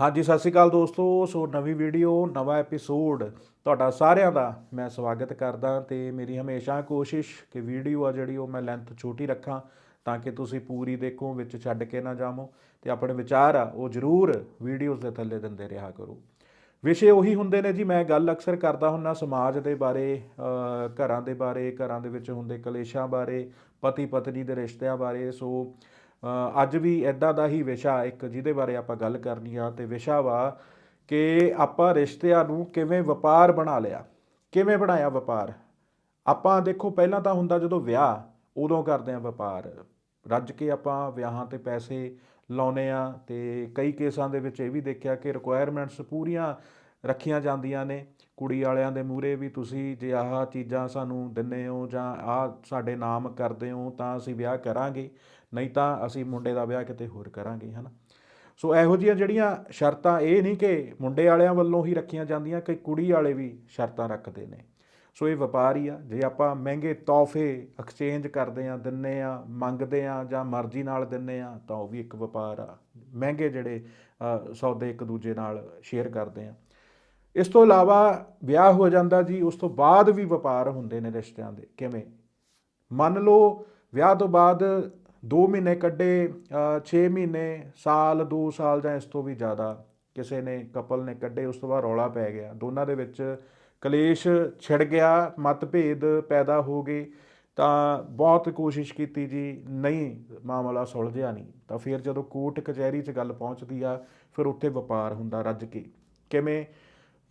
ਹਾਂਜੀ, ਸਤਿ ਸ਼੍ਰੀ ਅਕਾਲ ਦੋਸਤੋ। ਸੋ ਨਵੀਂ ਵੀਡੀਓ, ਨਵਾਂ ਐਪੀਸੋਡ ਤੁਹਾਡਾ ਸਾਰਿਆਂ ਦਾ ਮੈਂ ਸਵਾਗਤ ਕਰਦਾ ਤੇ ਮੇਰੀ ਹਮੇਸ਼ਾ ਕੋਸ਼ਿਸ਼ ਕਿ ਵੀਡੀਓ ਆ ਜਿਹੜੀ ਉਹ ਮੈਂ ਲੈਂਥ ਛੋਟੀ ਰੱਖਾਂ ਤਾਂ ਕਿ ਤੁਸੀਂ ਪੂਰੀ ਦੇਖੋ, ਵਿੱਚ ਛੱਡ ਕੇ ਨਾ ਜਾਵੋ ਤੇ ਆਪਣੇ ਵਿਚਾਰ ਆ, ਉਹ ਜ਼ਰੂਰ ਵੀਡੀਓਜ਼ ਦੇ ਥੱਲੇ ਦਿੰਦੇ ਰਿਹਾ ਕਰੋ। ਵਿਸ਼ੇ ਉਹੀ ਹੁੰਦੇ ਨੇ ਜੀ, ਮੈਂ ਗੱਲ ਅਕਸਰ ਕਰਦਾ ਹੁੰਨਾ ਸਮਾਜ ਦੇ ਬਾਰੇ ਘਰਾਂ ਦੇ ਬਾਰੇ, ਘਰਾਂ ਦੇ ਵਿੱਚ ਹੁੰਦੇ ਕਲੇਸ਼ਾਂ ਬਾਰੇ ਪਤੀ ਪਤਨੀ ਦੇ ਰਿਸ਼ਤਿਆਂ ਬਾਰੇ। ਸੋ ਅੱਜ ਵੀ ਐਦਾਂ ਦਾ ਹੀ ਵਿਸ਼ਾ ਇੱਕ ਜਿਹਦੇ ਬਾਰੇ ਆਪਾਂ ਗੱਲ ਕਰਨੀ ਆ, ਤੇ ਵਿਸ਼ਾ ਵਾ ਕਿ ਆਪਾਂ ਰਿਸ਼ਤਿਆਂ ਨੂੰ ਕਿਵੇਂ ਵਪਾਰ ਬਣਾ ਲਿਆ, ਕਿਵੇਂ ਬਣਾਇਆ ਵਪਾਰ? ਆਪਾਂ ਦੇਖੋ, ਪਹਿਲਾਂ ਤਾਂ ਹੁੰਦਾ ਜਦੋਂ ਵਿਆਹ, ਉਦੋਂ ਕਰਦੇ ਆ ਵਪਾਰ। ਰੱਜ ਕੇ ਆਪਾਂ ਵਿਆਹਾਂ ਤੇ ਪੈਸੇ ਲਾਉਨੇ ਆ, ਤੇ ਕਈ ਕੇਸਾਂ ਦੇ ਵਿੱਚ ਇਹ ਵੀ ਦੇਖਿਆ ਕਿ ਰਿਕੁਆਇਰਮੈਂਟਸ ਪੂਰੀਆਂ ਰੱਖੀਆਂ ਜਾਂਦੀਆਂ ਨੇ। ਕੁੜੀ ਵਾਲਿਆਂ ਦੇ ਮੂਹਰੇ ਵੀ ਤੁਸੀਂ ਜੇ ਆਹ ਚੀਜ਼ਾਂ ਸਾਨੂੰ ਦਿੰਨੇ ਹੋ ਜਾਂ ਆਹ ਸਾਡੇ ਨਾਮ ਕਰਦੇ ਹੋ, ਤਾਂ ਅਸੀਂ ਵਿਆਹ ਕਰਾਂਗੇ। ਨਹੀਂ ਤਾਂ ਅਸੀਂ ਮੁੰਡੇ ਦਾ ਵਿਆਹ ਕਿਤੇ ਹੋਰ ਕਰਾਂਗੇ, ਹਨਾ? ਸੋ ਇਹੋ ਜਿਹੀਆਂ ਜਿਹੜੀਆਂ ਸ਼ਰਤਾਂ, ਇਹ ਨਹੀਂ ਕਿ ਮੁੰਡੇ ਵਾਲਿਆਂ ਵੱਲੋਂ ਹੀ ਰੱਖੀਆਂ ਜਾਂਦੀਆਂ ਕਿ ਕੁੜੀ ਵਾਲੇ ਵੀ ਸ਼ਰਤਾਂ ਰੱਖਦੇ ਨੇ। ਸੋ ਇਹ ਵਪਾਰ ਹੀ ਆ, ਜੇ ਆਪਾਂ ਮਹਿੰਗੇ ਤੋਹਫੇ ਐਕਸਚੇਂਜ ਕਰਦੇ ਆ ਦਿੰਨੇ ਆ ਮੰਗਦੇ ਆ ਜਾਂ ਮਰਜ਼ੀ ਨਾਲ ਦਿੰਨੇ ਆ ਤਾਂ ਉਹ ਵੀ ਇੱਕ ਵਪਾਰ ਆ। ਮਹਿੰਗੇ ਜਿਹੜੇ ਸੌਦੇ ਇੱਕ ਦੂਜੇ ਨਾਲ ਸ਼ੇਅਰ ਕਰਦੇ ਆ ਇਸ ਤੋਂ ਇਲਾਵਾ ਵਿਆਹ ਹੋ ਜਾਂਦਾ ਜੀ, ਉਸ ਤੋਂ ਬਾਅਦ ਵੀ ਵਪਾਰ ਹੁੰਦੇ ਨੇ ਰਿਸ਼ਤਿਆਂ ਦੇ। ਕਿਵੇਂ? ਮੰਨ ਲਓ ਵਿਆਹ ਤੋਂ ਬਾਅਦ 2 ਮਹੀਨੇ ਕੱਢੇ 6 ਮਹੀਨੇ, ਸਾਲ 2 ਸਾਲ ਜਾਂ ਇਸ ਤੋਂ ਵੀ ਜ਼ਿਆਦਾ ਕਿਸੇ ਨੇ ਕਪਲ ਨੇ ਕੱਢੇ, ਉਸ ਤੋਂ ਬਾਅਦ ਰੌਲਾ ਪੈ ਗਿਆ। ਦੋਨਾਂ ਦੇ ਵਿੱਚ ਕਲੇਸ਼ ਛਿੜ ਗਿਆ, ਮਤਭੇਦ ਪੈਦਾ ਹੋ ਗਏ। ਤਾਂ ਬਹੁਤ ਕੋਸ਼ਿਸ਼ ਕੀਤੀ ਜੀ, ਨਹੀਂ, ਮਾਮਲਾ ਸੁਲਝਿਆ ਨਹੀਂ। ਤਾਂ ਫਿਰ ਜਦੋਂ ਕੋਰਟ ਕਚਹਿਰੀ 'ਚ ਗੱਲ ਪਹੁੰਚਦੀ ਆ, ਫਿਰ ਉੱਥੇ ਵਪਾਰ ਹੁੰਦਾ ਰੱਜ ਕੇ। ਕਿਵੇਂ?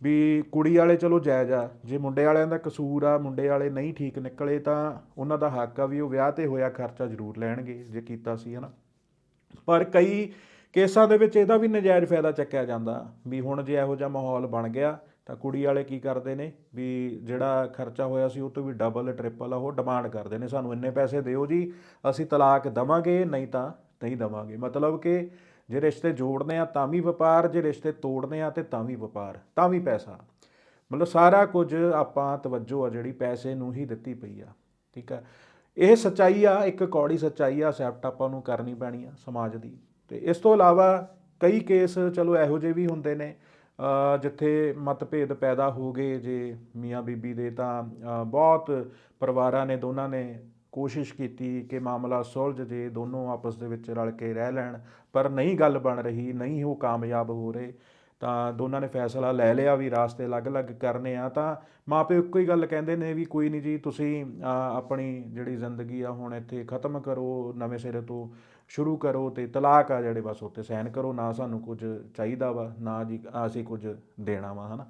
ਵੀ ਕੁੜੀ ਵਾਲੇ ਚਲੋ ਜਾਇਜ਼ ਆ, ਜੇ ਮੁੰਡੇ ਵਾਲਿਆਂ ਦਾ ਕਸੂਰ ਆ, ਮੁੰਡੇ ਵਾਲੇ ਨਹੀਂ ਠੀਕ ਨਿਕਲੇ ਤਾਂ ਉਹਨਾਂ ਦਾ ਹੱਕ ਆ ਵੀ ਉਹ ਵਿਆਹ ਤੇ ਹੋਇਆ ਖਰਚਾ ਜ਼ਰੂਰ ਲੈਣਗੇ, ਜੇ ਕੀਤਾ ਸੀ, ਹਨਾ। ਪਰ ਕਈ ਕੇਸਾਂ ਦੇ ਵਿੱਚ ਇਹਦਾ ਵੀ ਨਜਾਇਜ਼ ਫਾਇਦਾ ਚੱਕਿਆ ਜਾਂਦਾ ਵੀ ਹੁਣ ਜੇ ਇਹੋ ਜਿਹਾ ਮਾਹੌਲ ਬਣ ਗਿਆ ਤਾਂ ਕੁੜੀ ਵਾਲੇ ਕੀ ਕਰਦੇ ਨੇ ਵੀ ਜਿਹੜਾ ਖਰਚਾ ਹੋਇਆ ਸੀ ਉਹ ਤੋਂ ਵੀ ਡਬਲ, ਟ੍ਰਿਪਲ ਆ, ਉਹ ਡਿਮਾਂਡ ਕਰਦੇ ਨੇ, ਸਾਨੂੰ ਇੰਨੇ ਪੈਸੇ ਦਿਓ ਜੀ, ਅਸੀਂ ਤਲਾਕ ਦਵਾਂਗੇ, ਨਹੀਂ ਤਾਂ ਨਹੀਂ ਦਵਾਂਗੇ। ਮਤਲਬ ਕਿ ਜੇ ਰਿਸ਼ਤੇ ਜੋੜਨੇ ਆ ਤਾਂ ਵੀ ਵਪਾਰ, ਜੇ ਰਿਸ਼ਤੇ ਤੋੜਨੇ ਆ ਤੇ ਤਾਂ ਵੀ ਵਪਾਰ, ਤਾਂ ਵੀ ਪੈਸਾ। ਮਤਲਬ ਸਾਰਾ ਕੁਝ ਆਪਾਂ ਤਵੱਜੋ ਆ ਜਿਹੜੀ ਪੈਸੇ ਨੂੰ ਹੀ ਦਿੱਤੀ ਪਈ ਆ, ਠੀਕ ਆ? ਇਹ ਸੱਚਾਈ ਆ, ਇੱਕ ਕੌੜੀ ਸੱਚਾਈ ਆ ਅਸੈਪਟ ਆਪਾਂ ਨੂੰ ਕਰਨੀ ਪੈਣੀ ਆ ਸਮਾਜ ਦੀ। ਤੇ ਇਸ ਤੋਂ ਇਲਾਵਾ ਕਈ ਕੇਸ ਚਲੋ ਇਹੋ ਜਿਹੇ ਵੀ ਹੁੰਦੇ ਨੇ ਜਿੱਥੇ ਮਤਭੇਦ ਪੈਦਾ ਹੋ ਗਏ ਜੇ ਮੀਆਂ ਬੀਬੀ ਦੇ ਤਾਂ ਬਹੁਤ ਪਰਿਵਾਰਾਂ ਨੇ ਦੋਨਾਂ ਨੇ ਕੋਸ਼ਿਸ਼ ਕੀਤੀ ਕਿ ਮਾਮਲਾ ਸੁਲਝ ਜੇ, ਦੋਨੋਂ ਆਪਸ ਦੇ ਵਿੱਚ ਰਲ ਕੇ ਰਹਿ ਲੈਣ, ਪਰ ਨਹੀਂ ਗੱਲ ਬਣ ਰਹੀ, ਨਹੀਂ ਉਹ ਕਾਮਯਾਬ ਹੋ ਰਹੇ, ਤਾਂ ਦੋਨਾਂ ਨੇ ਫੈਸਲਾ ਲੈ ਲਿਆ ਵੀ ਰਾਸਤੇ ਅਲੱਗ-ਅਲੱਗ ਕਰਨੇ ਆ। ਤਾਂ ਮਾਪੇ ਇੱਕੋ ਹੀ ਗੱਲ ਕਹਿੰਦੇ ਨੇ ਵੀ ਕੋਈ ਨਹੀਂ ਜੀ, ਤੁਸੀਂ ਆਪਣੀ ਜਿਹੜੀ ਜ਼ਿੰਦਗੀ ਆ ਹੁਣ ਇੱਥੇ ਖਤਮ ਕਰੋ, ਨਵੇਂ ਸਿਰੇ ਤੋਂ ਸ਼ੁਰੂ ਕਰੋ ਤੇ ਤਲਾਕ ਆ ਜਿਹੜੇ ਬਸ ਉੱਤੇ ਸਾਈਨ ਕਰੋ, ਨਾ ਸਾਨੂੰ ਕੁਝ ਚਾਹੀਦਾ ਵਾ, ਨਾ ਜੀ ਅਸੀਂ ਕੁਝ ਦੇਣਾ ਵਾ, ਹਨਾ।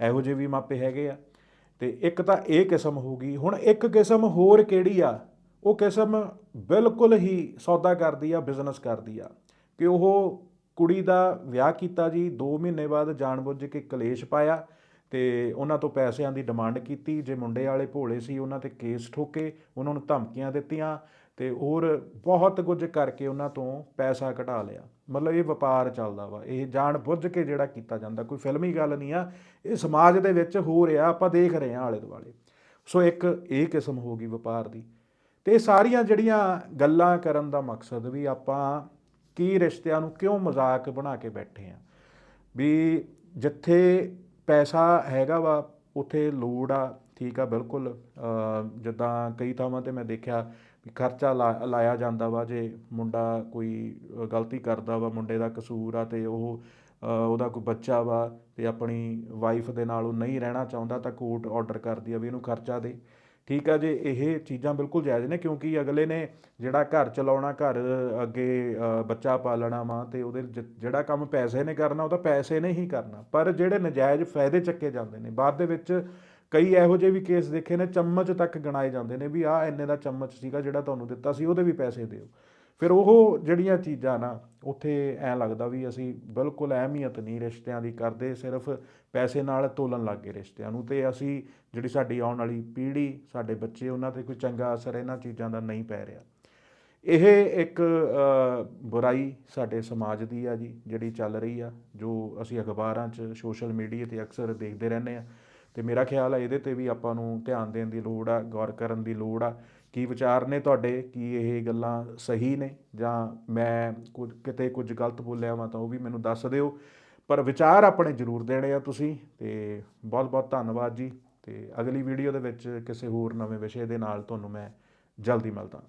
ਇਹੋ ਜਿਹੇ ਵੀ ਮਾਪੇ ਹੈਗੇ ਆ। ਤੇ ਇੱਕ ਤਾਂ ਇਹ ਕਿਸਮ ਹੋਊਗੀ। ਹੁਣ ਇੱਕ ਕਿਸਮ ਹੋਰ ਕਿਹੜੀ ਆ? ਉਹ ਕਿਸਮ ਬਿਲਕੁਲ ਹੀ ਸੌਦਾ ਕਰਦੀ ਆ ਬਿਜ਼ਨਸ ਕਰਦੀ ਆ। ਕਿ ਉਹ ਕੁੜੀ ਦਾ ਵਿਆਹ ਕੀਤਾ ਜੀ 2 ਮਹੀਨੇ ਬਾਅਦ ਜਾਣਬੁੱਝ ਕੇ ਕਲੇਸ਼ ਪਾਇਆ ਤੇ ਉਹਨਾਂ ਤੋਂ ਪੈਸਿਆਂ ਦੀ ਡਿਮਾਂਡ ਕੀਤੀ। ਜੇ ਮੁੰਡੇ ਵਾਲੇ ਭੋਲੇ ਸੀ, ਉਹਨਾਂ ਤੇ ਕੇਸ ਠੋਕੇ, ਉਹਨਾਂ ਨੂੰ ਧਮਕੀਆਂ ਦਿੱਤੀਆਂ। ਤੇ ਹੋਰ ਬਹੁਤ ਕੁਝ ਕਰਕੇ ਉਹਨਾਂ ਤੋਂ ਪੈਸਾ ਘਟਾ ਲਿਆ। ਮਤਲਬ ਇਹ ਵਪਾਰ ਚੱਲਦਾ ਵਾ। ਇਹ ਜਾਣ ਬੁੱਝ ਕੇ ਜਿਹੜਾ ਕੀਤਾ ਜਾਂਦਾ, ਕੋਈ ਫਿਲਮੀ ਗੱਲ ਨਹੀਂ ਆ। ਇਹ ਸਮਾਜ ਦੇ ਵਿੱਚ ਹੋ ਰਿਹਾ, ਆਪਾਂ ਦੇਖ ਰਹੇ ਹਾਂ ਆਲੇ ਦੁਆਲੇ ਸੋ ਇੱਕ ਇਹ ਕਿਸਮ ਹੋ ਗਈ ਵਪਾਰ ਦੀ। ਤੇ ਇਹ ਸਾਰੀਆਂ ਜਿਹੜੀਆਂ ਗੱਲਾਂ ਕਰਨ ਦਾ ਮਕਸਦ ਵੀ ਆਪਾਂ ਕੀ ਰਿਸ਼ਤਿਆਂ ਨੂੰ ਕਿਉਂ ਮਜ਼ਾਕ ਬਣਾ ਕੇ ਬੈਠੇ ਆ ਵੀ ਜਿੱਥੇ ਪੈਸਾ ਹੈਗਾ ਵਾ, ਉੱਥੇ ਲੋੜ ਆ ਠੀਕ ਆ, ਬਿਲਕੁਲ ਜਿੱਦਾਂ ਕਈ ਥਾਵਾਂ ਤੇ ਮੈਂ ਦੇਖਿਆ ਵੀ ਖਰਚਾ ਲਾ- ਲਾਇਆ ਜਾਂਦਾ ਵਾ, ਜੇ ਮੁੰਡਾ ਕੋਈ ਗਲਤੀ ਕਰਦਾ ਵਾ, ਮੁੰਡੇ ਦਾ ਕਸੂਰ ਆ ਤੇ ਉਹ ਉਹਦਾ ਕੋਈ ਬੱਚਾ ਵਾ ਤੇ ਆਪਣੀ ਵਾਈਫ ਦੇ ਨਾਲ ਉਹ ਨਹੀਂ ਰਹਿਣਾ ਚਾਹੁੰਦਾ ਤਾਂ ਕੋਰਟ ਆਰਡਰ ਕਰਦੀ ਆ ਵੀ ਇਹਨੂੰ ਖਰਚਾ ਦੇ। ਠੀਕ ਆ ਜੇ ਇਹ ਚੀਜ਼ਾਂ ਬਿਲਕੁਲ ਜਾਇਜ਼ ਨੇ ਕਿਉਂਕਿ ਅਗਲੇ ਨੇ ਜਿਹੜਾ ਘਰ ਚਲਾਉਣਾ, ਘਰ ਅੱਗੇ ਬੱਚਾ ਪਾਲਣਾ ਵਾ ਤੇ ਉਹਦੇ ਜ- ਜਿਹੜਾ ਕੰਮ ਪੈਸੇ ਨੇ ਕਰਨਾ, ਉਹ ਤਾਂ ਪੈਸੇ ਨੇ ਹੀ ਕਰਨਾ। ਪਰ ਜਿਹੜੇ ਨਜਾਇਜ਼ ਫਾਇਦੇ ਚੱਕੇ ਜਾਂਦੇ ਨੇ, ਬਾਅਦ ਦੇ ਵਿੱਚ ਕਈ ਇਹੋ ਜਿਹੇ ਵੀ ਕੇਸ ਦੇਖੇ ਨੇ ਚਮਚ ਤੱਕ ਗਿਣਾਏ ਜਾਂਦੇ ਨੇ ਵੀ ਆਹ ਇੰਨੇ ਦਾ ਚਮਚ ਸੀਗਾ ਜਿਹੜਾ ਤੁਹਾਨੂੰ ਦਿੱਤਾ ਸੀ, ਉਹਦੇ ਵੀ ਪੈਸੇ ਦਿਓ। ਫਿਰ ਉਹ ਜਿਹੜੀਆਂ ਚੀਜ਼ਾਂ ਨਾ, ਉੱਥੇ ਐ ਲੱਗਦਾ ਵੀ ਅਸੀਂ ਬਿਲਕੁਲ ਅਹਿਮੀਅਤ ਨਹੀਂ ਰਿਸ਼ਤਿਆਂ ਦੀ ਕਰਦੇ, ਸਿਰਫ ਪੈਸੇ ਨਾਲ ਤੋਲਣ ਲੱਗ ਗਏ ਰਿਸ਼ਤਿਆਂ ਨੂੰ ਤੇ ਅਸੀਂ ਜਿਹੜੀ ਸਾਡੀ ਆਉਣ ਵਾਲੀ ਪੀੜ੍ਹੀ, ਸਾਡੇ ਬੱਚੇ, ਉਹਨਾਂ ਤੇ ਕੋਈ ਚੰਗਾ ਅਸਰ ਇਹਨਾਂ ਚੀਜ਼ਾਂ ਦਾ ਨਹੀਂ ਪੈ ਰਿਹਾ। ਇਹ ਇੱਕ ਬੁਰਾਈ ਸਾਡੇ ਸਮਾਜ ਦੀ ਆ ਜੀ, ਜਿਹੜੀ ਚੱਲ ਰਹੀ ਆ, ਜੋ ਅਸੀਂ ਅਖਬਾਰਾਂ 'ਚ, ਸੋਸ਼ਲ ਮੀਡੀਆ ਤੇ ਅਕਸਰ ਦੇਖਦੇ ਰਹਿੰਦੇ ਆ। ਤੇ ਮੇਰਾ ਖਿਆਲ ਆ ਇਹਦੇ ਤੇ ਵੀ ਆਪਾਂ ਨੂੰ ਧਿਆਨ ਦੇਣ ਦੀ ਲੋੜ ਆ, ਗੌਰ ਕਰਨ ਦੀ ਲੋੜ ਆ, ਕੀ ਵਿਚਾਰ ਨੇ ਤੁਹਾਡੇ, ਕੀ ਇਹ ਗੱਲਾਂ ਸਹੀ ਨੇ? ਜਾਂ ਮੈਂ ਕੁਝ, ਕਿਤੇ ਕੁਝ ਗਲਤ ਬੋਲਿਆ ਵਾਂ ਤਾਂ ਉਹ ਵੀ ਮੈਨੂੰ ਦੱਸ ਦਿਓ। ਪਰ ਵਿਚਾਰ ਆਪਣੇ ਜ਼ਰੂਰ ਦੇਣੇ ਆ ਤੁਸੀਂ, ਤੇ ਬਹੁਤ ਬਹੁਤ ਧੰਨਵਾਦ ਜੀ, ਤੇ ਅਗਲੀ ਵੀਡੀਓ ਦੇ ਵਿੱਚ ਕਿਸੇ ਹੋਰ ਨਵੇਂ ਵਿਸ਼ੇ ਦੇ ਨਾਲ ਤੁਹਾਨੂੰ ਮੈਂ ਜਲਦੀ ਮਿਲਦਾ।